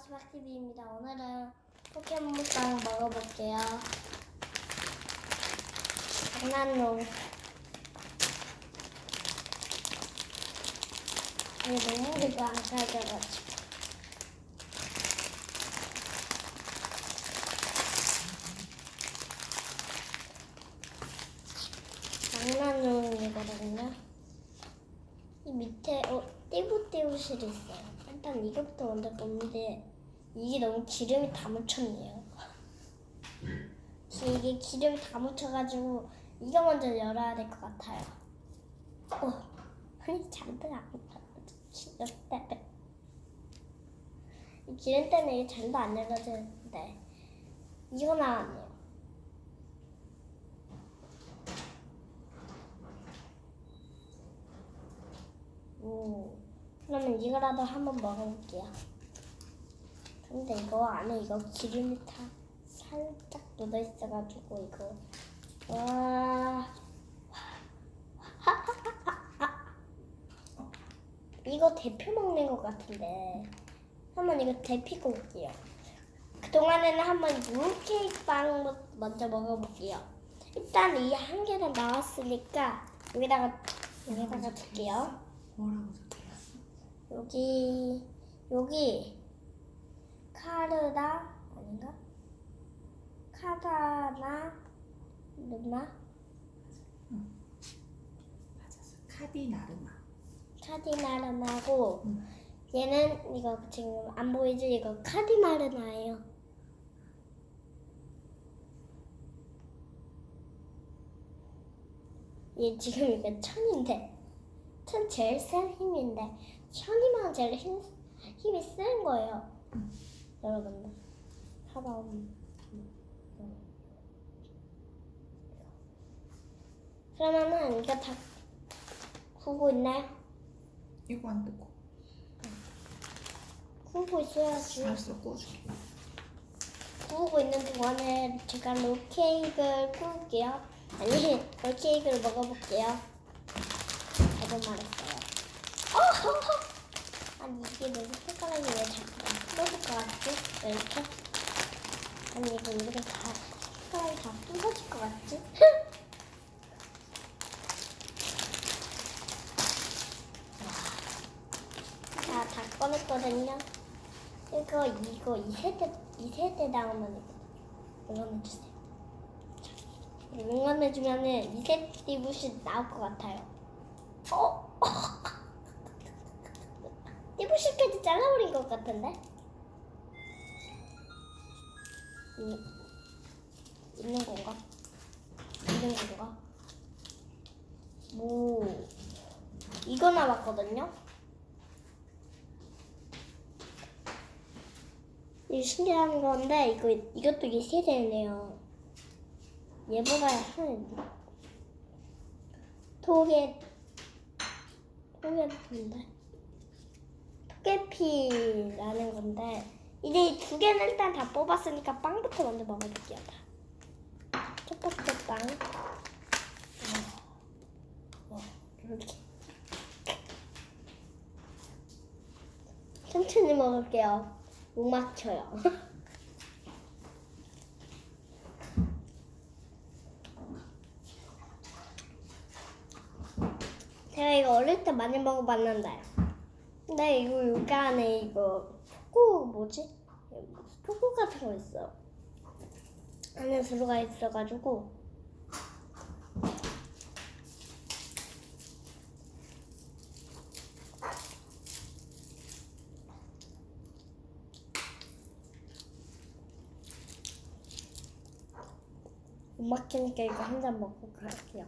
스마트TV입니다. 오늘은 포켓몬빵 먹어볼게요. 장난로. 이게 메모리가 안 깔려가지고. 장난용이거든요. 이 밑에 어, 띠부띠부실이 있어요. 일단 이것부터 먼저 보는데 이게 너무 기름이 다 묻혔네요. 이게 기름이 다 묻혀가지고 이거 먼저 열어야 될 것 같아요. 어, 아니 잘도 안 기름 때문에 이 기름 때문에 이게 잘도 안 열어지는데 이거 나왔네요. 오, 그러면 이거라도 한번 먹어볼게요. 근데 이거 안에 이거 기름이 다 살짝 묻어 있어가지고 이거 와 이거 대표 먹는 것 같은데 한번 이거 데피고 올게요. 그 동안에는 한번 유케이크 빵 뭐- 먼저 먹어볼게요. 일단 이 한 개는 나왔으니까 여기다가 여기다가 둘게요. 뭐라고? 여기 여기 카르다 아닌가? 카다나 누나 맞았어. 카디나르마. 카디마르나고 응. 얘는 이거 지금 안 보이지? 이거 카디마르나예요. 얘 지금 이거 천인데 천 제일 센 힘인데 천이면 제일 힘, 힘이 센 거예요. 여러분들 한번 그러면은 이거 다 구고 있나요? 이거 안 뜨고. 구우고 있어야지. 알았어, 구워줄게. 구우고 있는 동안에 제가 롤케이크를 구울게요. 아니, 롤케이크를 먹어볼게요. 잘못 말했어요. 아니, 이게 무슨 손가락이 왜 자꾸 안 부러질 것 같지? 왜 이렇게? 아니, 이거 이렇게 다, 손가락이 다 부러질 것 같지? 자, 다 꺼냈거든요. 이거 이거 이 세대 이 세대 나오면 응원해 주세요. 응원해 주면은 이 세대 띠부시 나올 것 같아요. 어? 띠부시까지 잘라버린 것 같은데? 이, 있는 건가? 있는 건가? 뭐 이거 나왔거든요. 이거 신기한 건데 이거 이것도 이 세대네요. 얘보다 한 토게 토게피인데 토게피라는 건데 이제 이 두 개는 일단 다 뽑았으니까 빵부터 먼저 먹어볼게요. 다. 첫 번째 빵. 와, 와, 이렇게. 천천히 먹을게요. 못 맞춰요. 제가 이거 어릴 때 많이 먹어봤는데. 근데 이거 여기 안에 이거 초코 뭐지? 초코 같은 거 있어. 안에 들어가 있어가지고. 못 막히니까 이거 한 잔 먹고 갈게요.